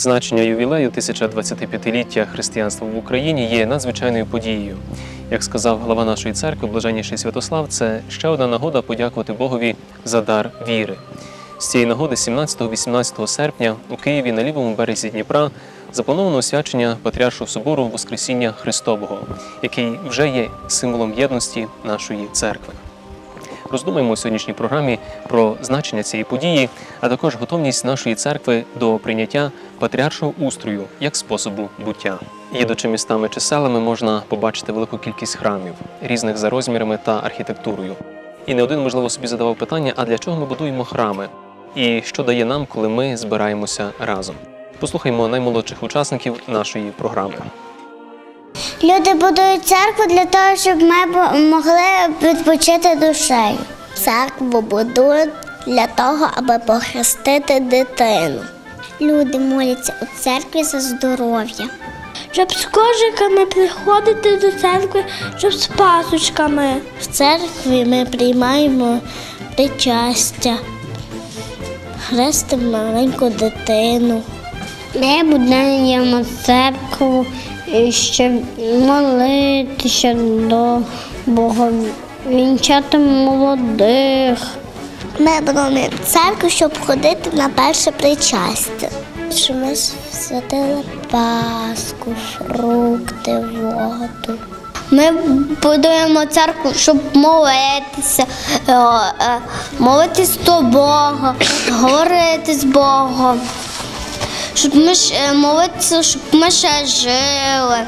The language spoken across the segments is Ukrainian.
Відзначення ювілею 1025-ліття християнства в Україні є надзвичайною подією. Як сказав глава нашої церкви, блаженніший Святослав, це ще одна нагода подякувати Богові за дар віри. З цієї нагоди, 17-18 серпня, у Києві на лівому березі Дніпра заплановано освячення Патріаршого собору Воскресіння Христового, який вже є символом єдності нашої церкви. Роздумаємо у сьогоднішній програмі про значення цієї події, а також готовність нашої церкви до прийняття патріаршого устрою як способу буття. Їдучи містами чи селами, можна побачити велику кількість храмів, різних за розмірами та архітектурою. І не один, можливо, собі задавав питання: а для чого ми будуємо храми? І що дає нам, коли ми збираємося разом? Послухаймо наймолодших учасників нашої програми. Люди будують церкву для того, щоб ми могли відпочити душею. Церкву будують для того, аби похрестити дитину. Люди моляться у церкві за здоров'я. щоб з кожиками приходити до церкви, щоб з пасочками. В церкві ми приймаємо причастя, хрестимо маленьку дитину. Ми будуємо церкву, щоб молитися до Бога, вінчати молодих. Ми будуємо церкву, щоб ходити на перше причастя. Щоб ми святили паску, фрукти, воду. Ми будуємо церкву, щоб молитися, е, е, молитись до Бога, говорити з Богом, щоб ми е, молитися, щоб ми ще жили.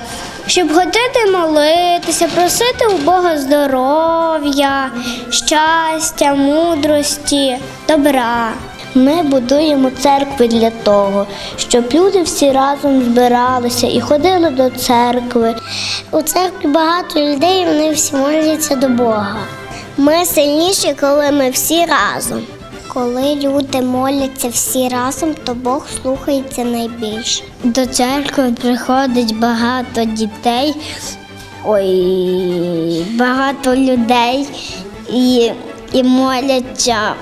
Щоб ходити молитися, просити у Бога здоров'я, щастя, мудрості, добра. Ми будуємо церкви для того, щоб люди всі разом збиралися і ходили до церкви. У церкві багато людей, вони всі моляться до Бога. Ми сильніші, коли ми всі разом. Коли люди моляться всі разом, то Бог слухається найбільше. До церкви приходить багато дітей, ой, багато людей і, і моляться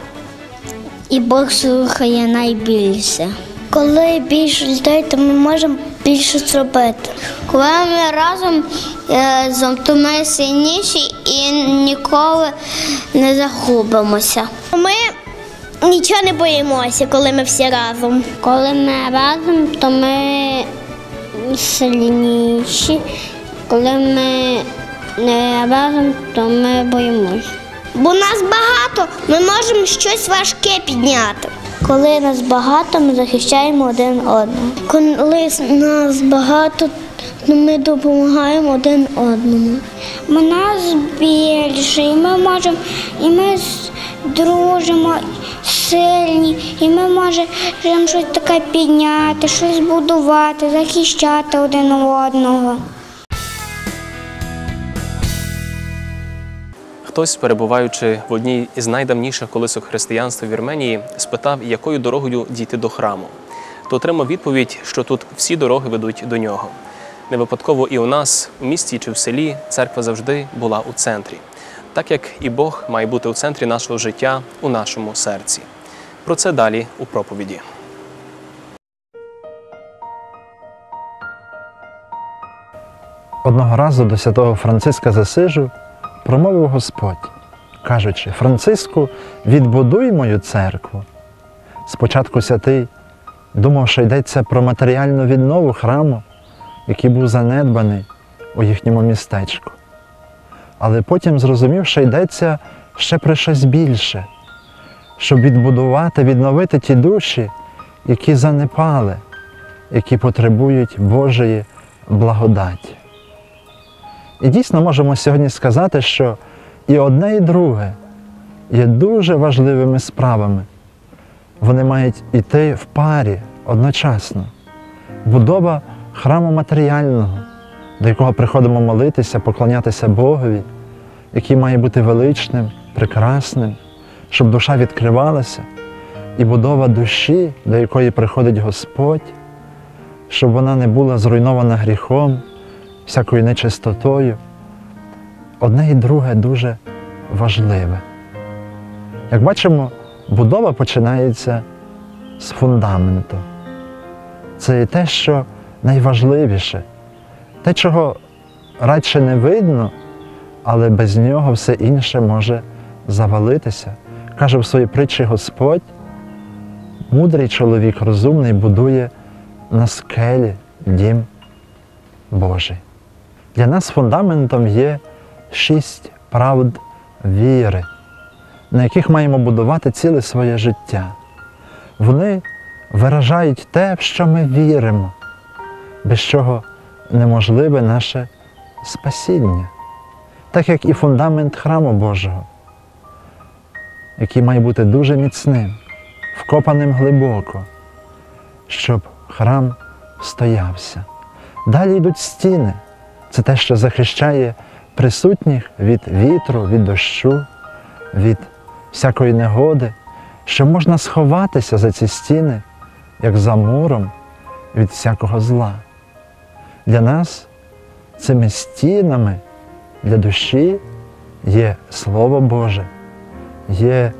і Бог слухає найбільше. Коли більше людей, то ми можемо більше зробити. Коли ми разом, е, то ми сильніші і ніколи не загубимося. Ми нічого не боїмося, коли ми всі разом. Коли ми разом, то ми сильніші. Коли ми не разом, то ми боїмося. Бо нас багато, ми можемо щось важке підняти. Коли нас багато, ми захищаємо один одного. Коли нас багато, то ми допомагаємо один одному. Бо нас більше, і ми можемо, і ми дружимо сильні, і ми можемо щось таке підняти, щось будувати, захищати один одного. Хтось, перебуваючи в одній із найдавніших колисок християнства в Вірменії, спитав, якою дорогою дійти до храму. То отримав відповідь, що тут всі дороги ведуть до нього. Не випадково і у нас, у місті чи в селі, церква завжди була у центрі, так як і Бог має бути у центрі нашого життя, у нашому серці. Про це далі у проповіді. Одного разу до святого Франциска Засижу промовив Господь, кажучи: Франциску, відбудуй мою церкву. Спочатку святий думав, що йдеться про матеріальну віднову храму, який був занедбаний у їхньому містечку. Але потім зрозумів, що йдеться ще про щось більше, щоб відбудувати, відновити ті душі, які занепали, які потребують Божої благодаті. І дійсно можемо сьогодні сказати, що і одне, і друге є дуже важливими справами. Вони мають йти в парі одночасно. Будова храму матеріального, до якого приходимо молитися, поклонятися Богові, який має бути величним, прекрасним, щоб душа відкривалася, і будова душі, до якої приходить Господь, щоб вона не була зруйнована гріхом, всякою нечистотою. Одне і друге дуже важливе. Як бачимо, будова починається з фундаменту. це є те, що найважливіше, те, чого радше не видно, але без нього все інше може завалитися. Каже в своїй притчі Господь, мудрий чоловік розумний будує на скелі дім Божий. Для нас фундаментом є шість правд віри, на яких маємо будувати ціле своє життя. Вони виражають те, в що ми віримо, без чого неможливе наше спасіння, так як і фундамент храму Божого, який має бути дуже міцним, вкопаним глибоко, щоб храм стоявся. Далі йдуть стіни. Це те, що захищає присутніх від вітру, від дощу, від всякої негоди, що можна сховатися за ці стіни, як за муром від всякого зла. Для нас цими стінами для душі є Слово Боже, є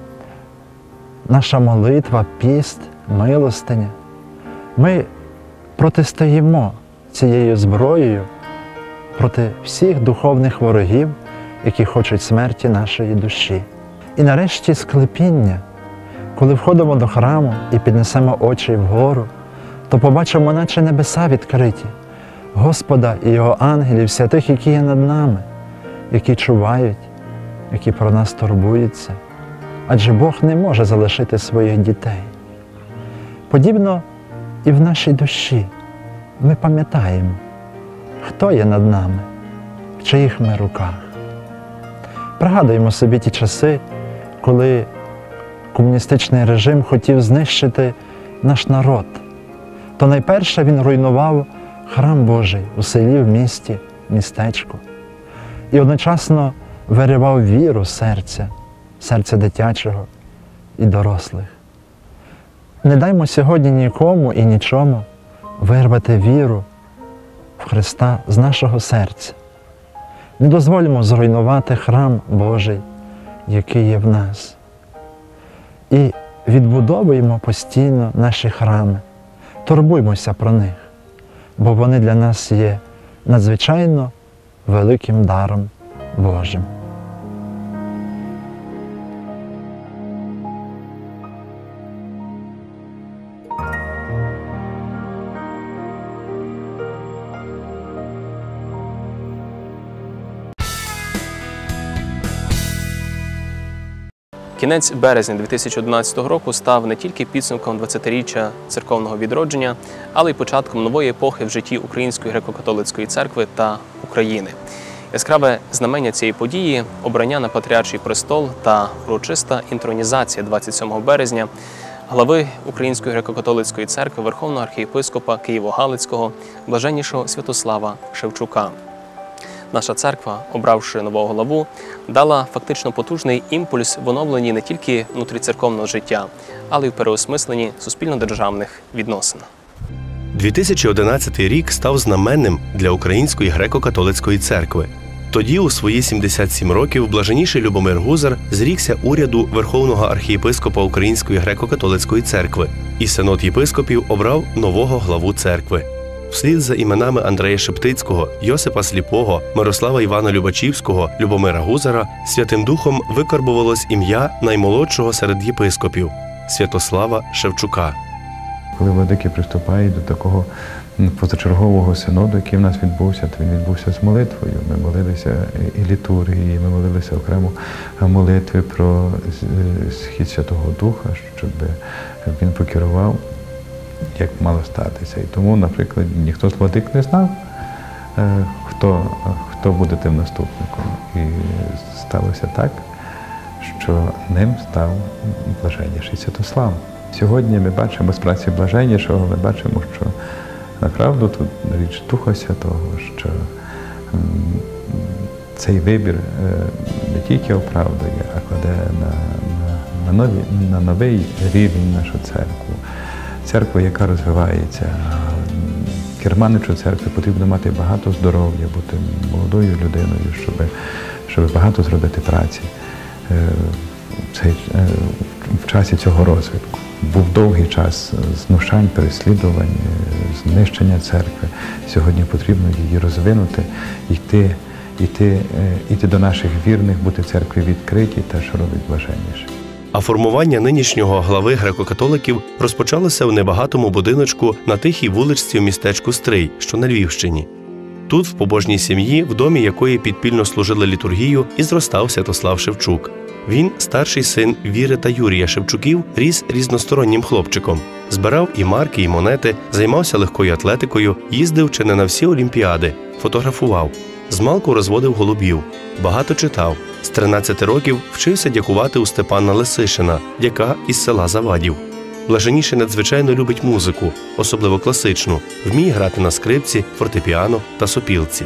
наша молитва, піст, милостиня. Ми протистоїмо цією зброєю проти всіх духовних ворогів, які хочуть смерті нашої душі. І нарешті склепіння, коли входимо до храму і піднесемо очі вгору, то побачимо, наче небеса відкриті, Господа і Його ангелів, святих, які є над нами, які чувають, які про нас турбуються. Адже Бог не може залишити своїх дітей. Подібно і в нашій душі ми пам'ятаємо, хто є над нами, в чиїх ми руках. Пригадуємо собі ті часи, коли комуністичний режим хотів знищити наш народ, то найперше він руйнував храм Божий у селі, в місті, містечку. І одночасно виривав віру серця, серця дитячого і дорослих. Не даймо сьогодні нікому і нічому вирвати віру в Христа з нашого серця. Не дозволимо зруйнувати храм Божий, який є в нас. І відбудовуємо постійно наші храми, турбуймося про них, бо вони для нас є надзвичайно великим даром Божим. Кінець березня 2011 року став не тільки підсумком 20-річчя церковного відродження, але й початком нової епохи в житті Української греко-католицької церкви та України. Яскраве знамення цієї події обрання на патріарший престол та урочиста інтронізація 27 березня глави Української греко-католицької церкви Верховного архієпископа Києво-Галицького блаженнішого Святослава Шевчука. Наша церква, обравши нового главу, дала фактично потужний імпульс в оновленні не тільки внутріцерковного життя, але й в переосмисленні суспільно-державних відносин. 2011 рік став знаменним для Української греко-католицької церкви. Тоді, у свої 77 років, блаженніший Любомир Гузар зрікся уряду Верховного архієпископа Української греко-католицької церкви, і синод єпископів обрав нового главу церкви. Вслід за іменами Андрея Шептицького, Йосипа Сліпого, Мирослава Івана Любачівського, Любомира Гузара Святим Духом викарбувалось ім'я наймолодшого серед єпископів Святослава Шевчука. Коли владики приступають до такого позачергового синоду, який в нас відбувся, то він відбувся з молитвою. Ми молилися і літургії, ми молилися окремо молитви про схід Святого Духа, щоб він покерував, як мало статися. І тому, наприклад, ніхто владик не знав, е, хто, хто буде тим наступником. І сталося так, що ним став блаженніший Святослав. Сьогодні ми бачимо з праці блаженнішого, ми бачимо, що направду тут річ Духа Святого, що цей вибір е, не тільки оправдує, а кладе на, на, на, нові, на новий рівень нашу церкву. Церкву, яка розвивається. Керманичу церкви потрібно мати багато здоров'я, бути молодою людиною, щоб, щоб багато зробити праці. Е, цей, е, в часі цього розвитку. Був довгий час знущань, переслідувань, е, знищення церкви. Сьогодні потрібно її розвинути, йти, йти, йти до наших вірних, бути церкві відкриті та що робить блаженніше. А формування нинішнього глави греко-католиків розпочалося в небагатому будиночку на тихій вуличці в містечку Стрий, що на Львівщині. Тут, в побожній сім'ї, в домі якої підпільно служили літургію, і зростав Святослав Шевчук. Він, старший син Віри та Юрія Шевчуків, ріс різностороннім хлопчиком. Збирав і марки, і монети, займався легкою атлетикою, їздив чи не на всі олімпіади, фотографував. Змалку розводив голубів, багато читав. З 13 років вчився дякувати у Степана Лисишина, дяка із села Завадів. Блаженіший надзвичайно любить музику, особливо класичну, вміє грати на скрипці, фортепіано та сопілці.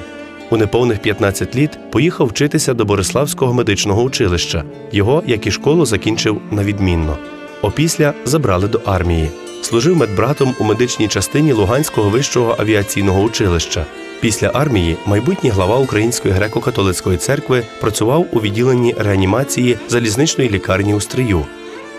У неповних 15 літ поїхав вчитися до Бориславського медичного училища. Його, як і школу, закінчив на відмінно. Опісля забрали до армії. Служив медбратом у медичній частині Луганського вищого авіаційного училища. Після армії майбутній глава Української греко-католицької церкви працював у відділенні реанімації залізничної лікарні у Стрию.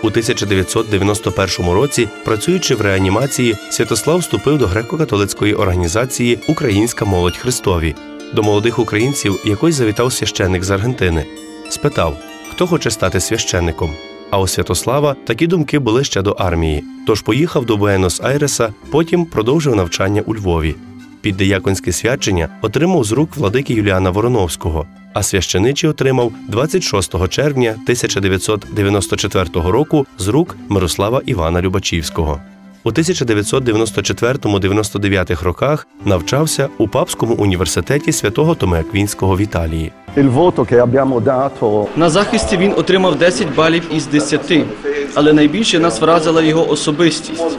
У 1991 році, працюючи в реанімації, Святослав вступив до греко-католицької організації Українська молодь Христові. До молодих українців якось завітав священник з Аргентини. Спитав, хто хоче стати священником. А у Святослава такі думки були ще до армії. Тож поїхав до Буенос-Айреса, потім продовжив навчання у Львові. Під дияконське свячення отримав з рук владики Юліана Вороновського, а священичі отримав 26 червня 1994 року з рук Мирослава Івана Любачівського. У 1994-99 роках навчався у Папському університеті святого Томе Аквінського в Італії. На захисті він отримав 10 балів із 10, але найбільше нас вразила його особистість.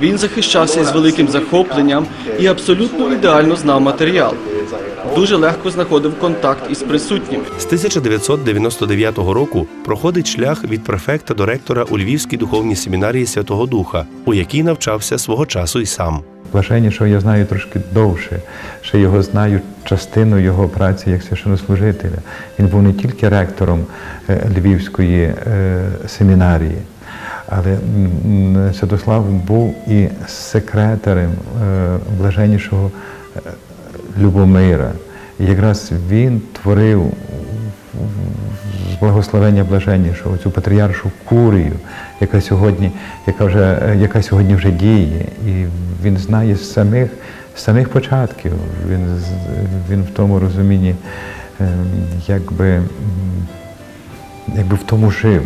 Він захищався із великим захопленням і абсолютно ідеально знав матеріал. Дуже легко знаходив контакт із присутніми. З 1999 року проходить шлях від префекта до ректора у Львівській духовній семінарії Святого Духа, у якій навчався свого часу й сам. Блаженнішого я знаю трошки довше, ще його знаю частину його праці як священнослужителя. Він був не тільки ректором е, Львівської е, семінарії, але Святослав був і секретарем е, блаженнішого Любомира. І якраз він творив з благословення блаженнішого, цю патріаршу курію, яка сьогодні, яка вже, яка сьогодні вже діє. І він знає з самих, з самих початків. Він, він в тому розумінні, е, якби, якби в тому жив.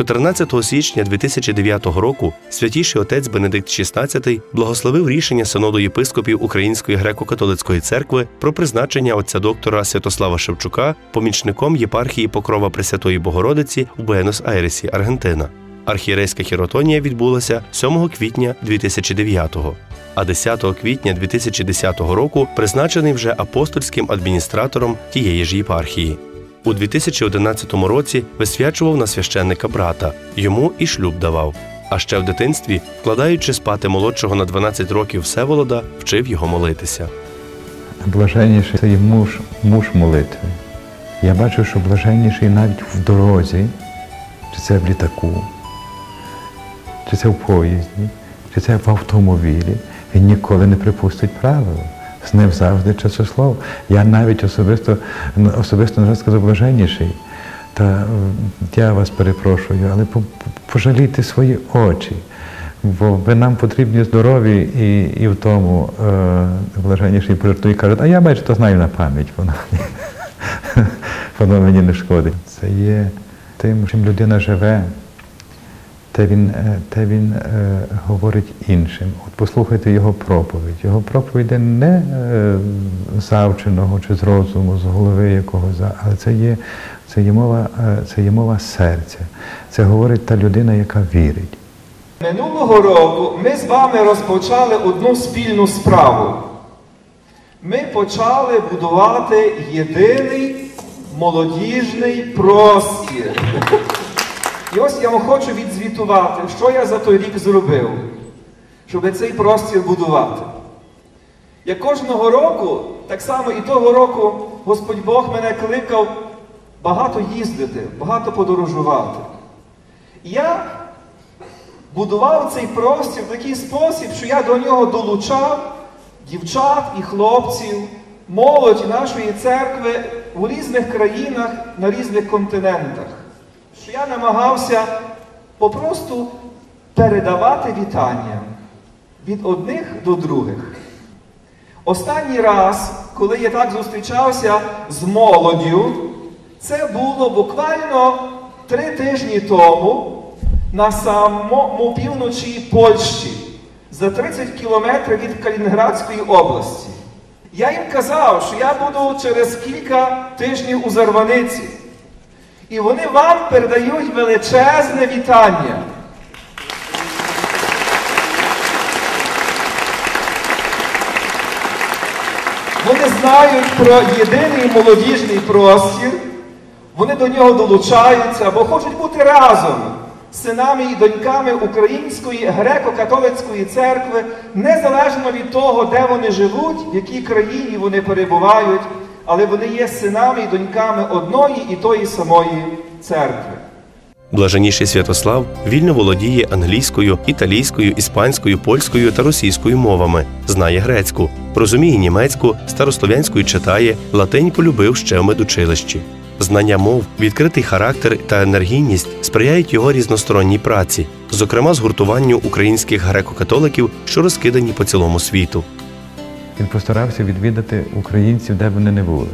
14 січня 2009 року святіший отець Бенедикт XVI благословив рішення синоду єпископів Української греко-католицької церкви про призначення отця доктора Святослава Шевчука помічником єпархії Покрова Пресвятої Богородиці у Буенос-Айресі, Аргентина. Архієрейська хіротонія відбулася 7 квітня 2009-го. А 10 квітня 2010 року призначений вже апостольським адміністратором тієї ж єпархії. У 2011 році висвячував на священника брата, йому і шлюб давав. А ще в дитинстві, вкладаючи спати молодшого на 12 років Всеволода, вчив його молитися. Блаженніший це муж, муж молитви. Я бачу, що блаженніший навіть в дорозі, чи це в літаку, чи це в поїзді, чи це в автомобілі, він ніколи не припустить правила. З ним завжди часослов. Я навіть особисто, особисто раз сказав блаженніший. Та я вас перепрошую, але по- по- пожалійте свої очі, бо ви нам потрібні здорові і, і в тому е, блаженніший пожартує і каже, а я бачу, то знаю на пам'ять, воно, воно мені не шкодить. Це є тим, чим людина живе, те він, те він е, говорить іншим. От послухайте його проповідь. Його проповідь не е, завченого чи з розуму, з голови якогось, але це є, це є мова, е, це є мова серця. Це говорить та людина, яка вірить. Минулого року ми з вами розпочали одну спільну справу. Ми почали будувати єдиний молодіжний простір. І ось я вам хочу відзвітувати, що я за той рік зробив, щоб цей простір будувати. Я кожного року, так само і того року, Господь Бог мене кликав багато їздити, багато подорожувати. І я будував цей простір в такий спосіб, що я до нього долучав дівчат і хлопців, молодь нашої церкви у різних країнах на різних континентах. Що я намагався попросту передавати вітання від одних до других. Останній раз, коли я так зустрічався з молоддю, це було буквально три тижні тому на самому півночі Польщі, за 30 кілометрів від Калінінградської області. Я їм казав, що я буду через кілька тижнів у Зарваниці. І вони вам передають величезне вітання. Вони знають про єдиний молодіжний простір, вони до нього долучаються або хочуть бути разом з синами і доньками Української греко-католицької церкви, незалежно від того, де вони живуть, в якій країні вони перебувають, але вони є синами і доньками одної і тої самої церкви. Блаженніший Святослав вільно володіє англійською, італійською, іспанською, польською та російською мовами, знає грецьку, розуміє німецьку, старослов'янською читає, латинь полюбив ще в медучилищі. Знання мов, відкритий характер та енергійність сприяють його різносторонній праці, зокрема згуртуванню українських греко-католиків, що розкидані по цілому світу. Він постарався відвідати українців, де б вони не були.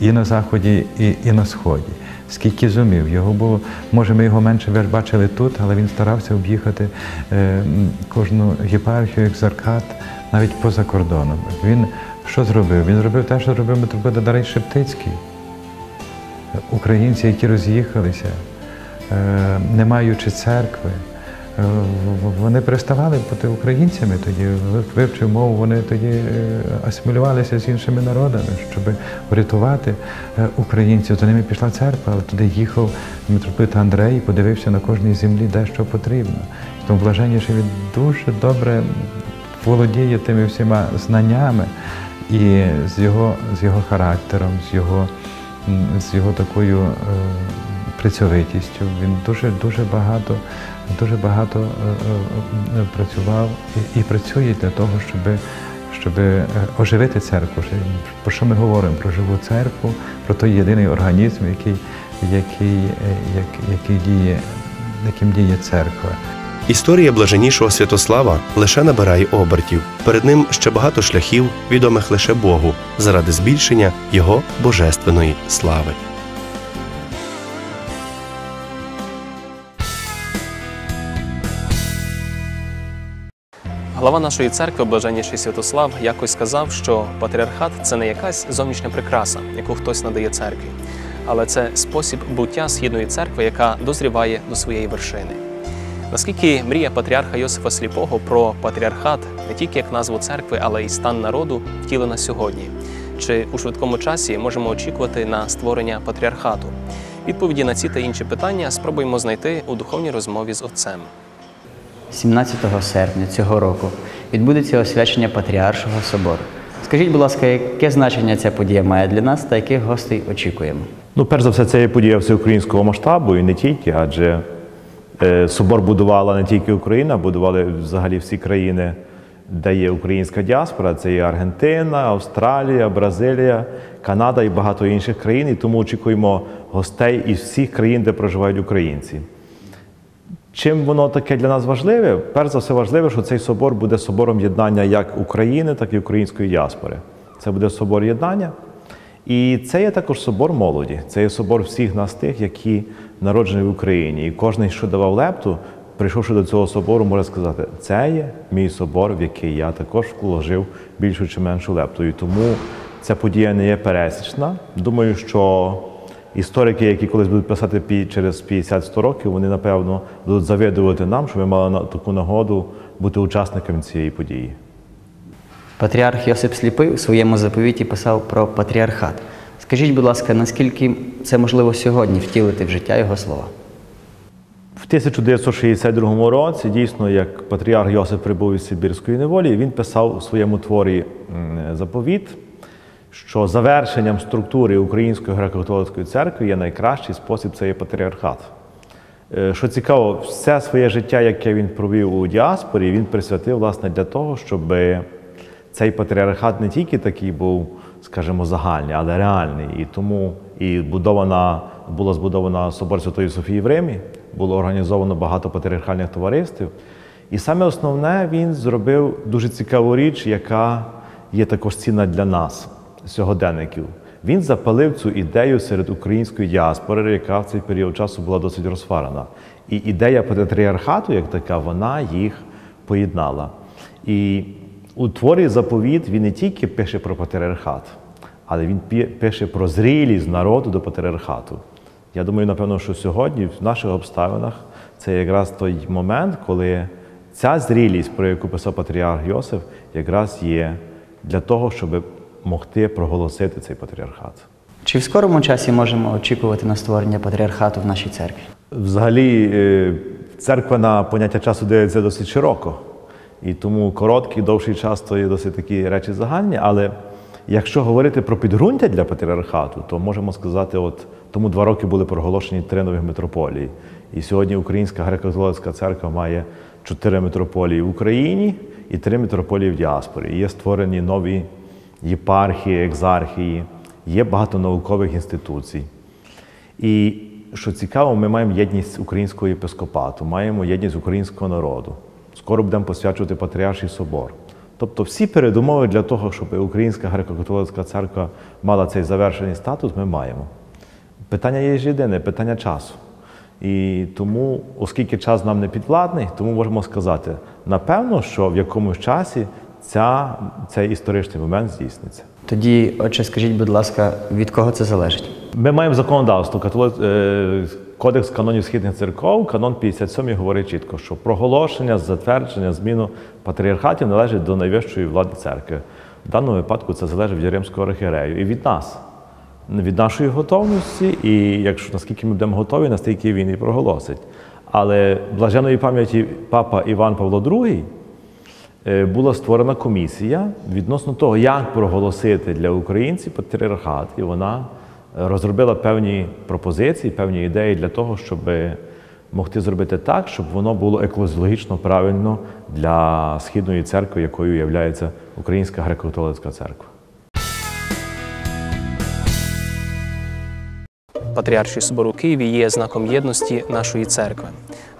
І на Заході, і, і на Сході. Скільки зумів. Його було, може, ми його менше бачили тут, але він старався об'їхати е, кожну єпархію, екзаркат, навіть поза кордоном. Він що зробив? Він зробив те, що зробив митрополит Дарей Шептицький. Українці, які роз'їхалися, е, не маючи церкви, вони переставали бути українцями тоді, вивчив мову, вони тоді е, асимілювалися з іншими народами, щоб врятувати е, українців. За ними пішла церква, але туди їхав митрополит Андрей і подивився на кожній землі, де що потрібно. Тому блаженніше він дуже добре володіє тими всіма знаннями і з його, з його характером, з його, з його такою е, працьовитістю. Він дуже дуже багато, дуже багато е, е, е, працював і, працює для того, щоб, щоб оживити церкву. Про що ми говоримо? Про живу церкву, про той єдиний організм, який, який, як, який діє, яким діє церква. Історія блаженнішого Святослава лише набирає обертів. Перед ним ще багато шляхів, відомих лише Богу, заради збільшення його божественної слави. Глава нашої церкви, блаженніший Святослав, якось сказав, що патріархат це не якась зовнішня прикраса, яку хтось надає церкві, але це спосіб буття східної церкви, яка дозріває до своєї вершини. Наскільки мрія патріарха Йосифа Сліпого про патріархат не тільки як назву церкви, але й стан народу втілена сьогодні? Чи у швидкому часі можемо очікувати на створення патріархату? Відповіді на ці та інші питання спробуємо знайти у духовній розмові з отцем. 17 серпня цього року відбудеться освячення Патріаршого собору. Скажіть, будь ласка, яке значення ця подія має для нас та яких гостей очікуємо? Ну, перш за все, це є подія всеукраїнського масштабу і не тільки, адже е, собор будувала не тільки Україна, будували взагалі всі країни, де є українська діаспора. Це є Аргентина, Австралія, Бразилія, Канада і багато інших країн. І тому очікуємо гостей із всіх країн, де проживають українці. Чим воно таке для нас важливе? Перш за все важливе, що цей собор буде собором єднання як України, так і української діаспори. Це буде собор єднання. І це є також собор молоді. Це є собор всіх нас тих, які народжені в Україні. І кожен, що давав лепту, прийшовши до цього собору, може сказати, це є мій собор, в який я також вложив більшу чи меншу лепту. І тому ця подія не є пересічна. Думаю, що історики, які колись будуть писати через 50-100 років, вони напевно будуть завидувати нам, що ми мали таку нагоду бути учасниками цієї події. Патріарх Йосип Сліпий у своєму заповіті писав про патріархат. Скажіть, будь ласка, наскільки це можливо сьогодні втілити в життя його слова? В 1962 році, дійсно, як патріарх Йосип прибув із Сибірської неволі, він писав у своєму творі заповіт, що завершенням структури Української греко-католицької церкви є найкращий спосіб це є патріархат. Е, Що цікаво, все своє життя, яке він провів у діаспорі, він присвятив власне для того, щоб цей патріархат не тільки такий був, скажімо, загальний, але реальний. І тому і будована, була збудована собор Святої Софії в Римі, було організовано багато патріархальних товариств. І саме основне він зробив дуже цікаву річ, яка є також цінна для нас, сьогоденників. Він запалив цю ідею серед української діаспори, яка в цей період часу була досить розфарена. І ідея патріархату, як така, вона їх поєднала. І у творі заповіт він не тільки пише про патріархат, але він пише про зрілість народу до патріархату. Я думаю, напевно, що сьогодні в наших обставинах це якраз той момент, коли ця зрілість, про яку писав патріарх Йосиф, якраз є для того, щоб могти проголосити цей патріархат. Чи в скорому часі можемо очікувати на створення патріархату в нашій церкві? Взагалі, е, церква на поняття часу дивиться досить широко. І тому короткий, довший час то є досить такі речі загальні. Але якщо говорити про підґрунтя для патріархату, то можемо сказати, от тому два роки були проголошені три нових митрополії. І сьогодні Українська греко-католицька церква має чотири митрополії в Україні і три митрополії в діаспорі. І Є створені нові єпархії, екзархії, є багато наукових інституцій. І що цікаво, ми маємо єдність українського єпископату, маємо єдність українського народу. Скоро будемо посвячувати Патріарший собор. Тобто всі передумови для того, щоб Українська греко-католицька церква мала цей завершений статус, ми маємо. Питання є ж єдине, питання часу. І тому, оскільки час нам не підвладний, тому можемо сказати, напевно, що в якомусь часі ця, цей історичний момент здійсниться. Тоді, отче, скажіть, будь ласка, від кого це залежить? Ми маємо законодавство, е, Кодекс канонів східних церков, канон 57 говорить чітко, що проголошення, затвердження, зміну патріархатів належить до найвищої влади церкви. В даному випадку це залежить від римського архієрею і від нас, від нашої готовності, і якщо наскільки ми будемо готові, настільки він і проголосить. Але блаженої пам'яті папа Іван Павло II була створена комісія відносно того, як проголосити для українців патріархат, і вона е, розробила певні пропозиції, певні ідеї для того, щоб могти зробити так, щоб воно було екологічно правильно для східної церкви, якою є Українська греко-католицька церква. Патріарший собор у Києві є знаком єдності нашої церкви.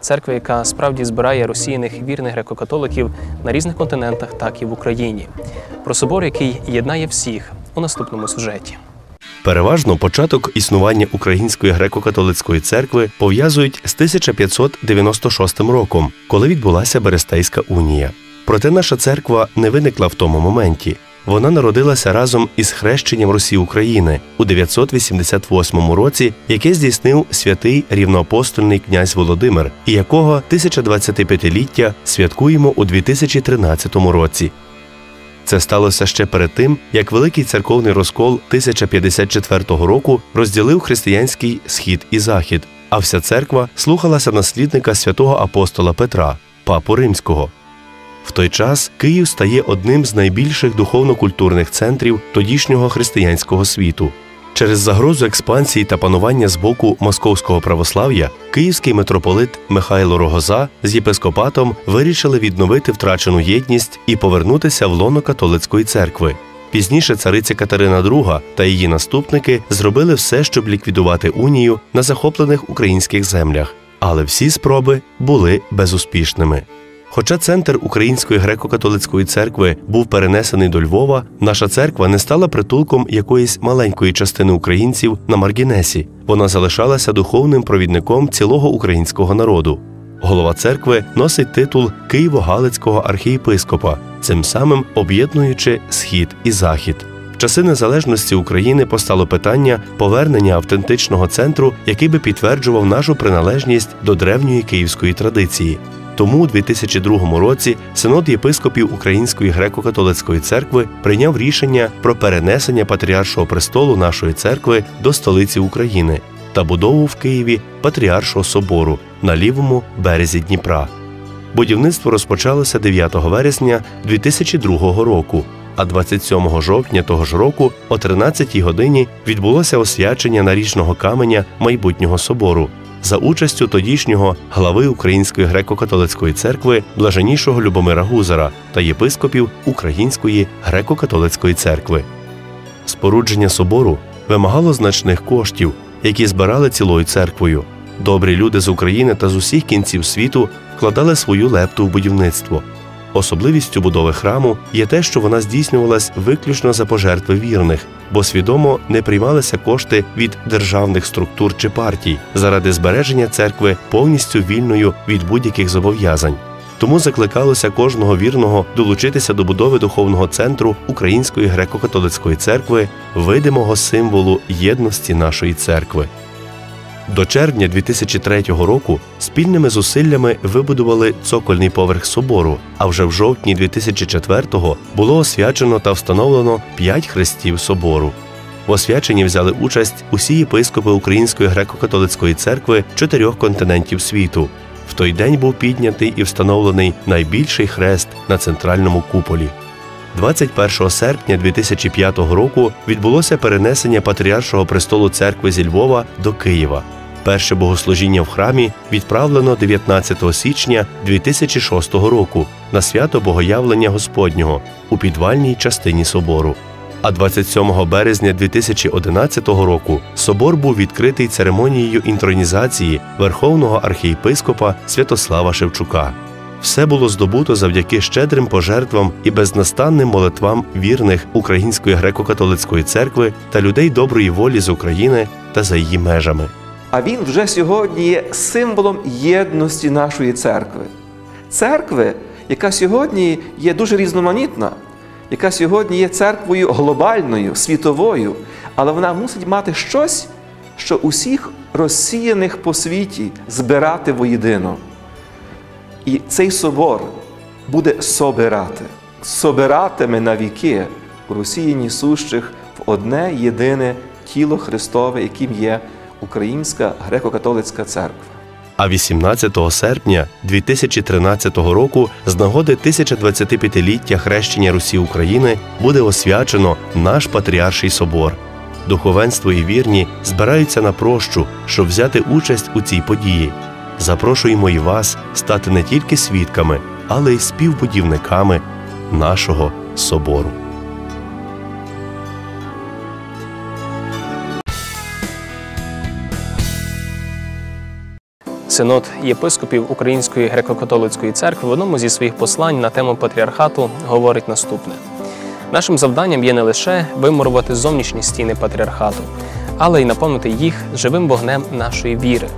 Церква, яка справді збирає розсіяних вірних греко-католиків на різних континентах, так і в Україні. Про собор, який єднає всіх у наступному сюжеті. Переважно початок існування Української греко-католицької церкви пов'язують з 1596 роком, коли відбулася Берестейська унія. Проте наша церква не виникла в тому моменті. Вона народилася разом із хрещенням Росії України у 988 році, яке здійснив святий рівноапостольний князь Володимир, і якого 1025-ліття святкуємо у 2013 році. Це сталося ще перед тим, як великий церковний розкол 1054 року розділив християнський схід і захід, а вся церква слухалася наслідника святого апостола Петра, папу римського. В той час Київ стає одним з найбільших духовно-культурних центрів тодішнього християнського світу. Через загрозу експансії та панування з боку московського православ'я київський митрополит Михайло Рогоза з єпископатом вирішили відновити втрачену єдність і повернутися в лоно католицької церкви. Пізніше цариця Катерина II та її наступники зробили все, щоб ліквідувати унію на захоплених українських землях, але всі спроби були безуспішними. Хоча центр Української греко-католицької церкви був перенесений до Львова, наша церква не стала притулком якоїсь маленької частини українців на Маргінесі. Вона залишалася духовним провідником цілого українського народу. Голова церкви носить титул Києво-Галицького архієпископа, цим самим об'єднуючи схід і захід. В часи незалежності України постало питання повернення автентичного центру, який би підтверджував нашу приналежність до древньої київської традиції. Тому у 2002 році синод єпископів Української греко-католицької церкви прийняв рішення про перенесення патріаршого престолу нашої церкви до столиці України та будову в Києві патріаршого собору на лівому березі Дніпра. Будівництво розпочалося 9 вересня 2002 року. А 27 жовтня того ж року о 13 годині відбулося освячення наріжного каменя майбутнього собору за участю тодішнього глави Української греко-католицької церкви блаженнішого Любомира Гузара та єпископів Української греко-католицької церкви. Спорудження собору вимагало значних коштів, які збирали цілою церквою. Добрі люди з України та з усіх кінців світу вкладали свою лепту в будівництво. Особливістю будови храму є те, що вона здійснювалась виключно за пожертви вірних, бо свідомо не приймалися кошти від державних структур чи партій заради збереження церкви повністю вільною від будь-яких зобов'язань. Тому закликалося кожного вірного долучитися до будови духовного центру Української греко-католицької церкви, видимого символу єдності нашої церкви. До червня 2003 року спільними зусиллями вибудували цокольний поверх собору, а вже в жовтні 2004-го було освячено та встановлено п'ять хрестів собору. В освяченні взяли участь усі єпископи Української греко-католицької церкви чотирьох континентів світу. В той день був піднятий і встановлений найбільший хрест на центральному куполі. 21 серпня 2005 року відбулося перенесення патріаршого престолу церкви зі Львова до Києва. Перше богослужіння в храмі відправлено 19 січня 2006 року на свято Богоявлення Господнього у підвальній частині собору. А 27 березня 2011 року собор був відкритий церемонією інтронізації Верховного архієпископа Святослава Шевчука. Все було здобуто завдяки щедрим пожертвам і безнастанним молитвам вірних Української греко-католицької церкви та людей доброї волі з України та за її межами. А він вже сьогодні є символом єдності нашої церкви. Церкви, яка сьогодні є дуже різноманітна, яка сьогодні є церквою глобальною, світовою, але вона мусить мати щось, що усіх розсіяних по світі збирати воєдино. І цей собор буде собирати, собиратиме на віки у розсіяні сущих в одне єдине тіло Христове, яким є Українська греко-католицька церква. А 18 серпня 2013 року з нагоди 1025-ліття хрещення Русі України буде освячено наш патріарший собор. Духовенство і вірні збираються на прощу, щоб взяти участь у цій події. Запрошуємо і вас стати не тільки свідками, але й співбудівниками нашого собору. Синод єпископів Української греко-католицької церкви в одному зі своїх послань на тему патріархату говорить наступне: нашим завданням є не лише вимурувати зовнішні стіни патріархату, але й наповнити їх живим вогнем нашої віри.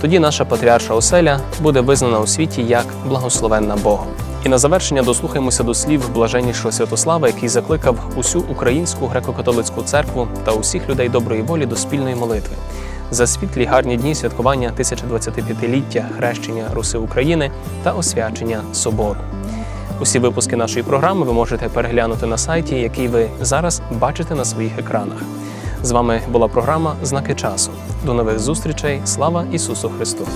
Тоді наша патріарша оселя буде визнана у світі як благословенна Богом. І на завершення дослухаємося до слів блаженнішого Святослава, який закликав усю українську греко-католицьку церкву та усіх людей доброї волі до спільної молитви за світлі гарні дні святкування 1025-ліття хрещення Руси України та освячення собору. Усі випуски нашої програми ви можете переглянути на сайті, який ви зараз бачите на своїх екранах. З вами була програма Знаки часу. До нових зустрічей. Слава Ісусу Христу!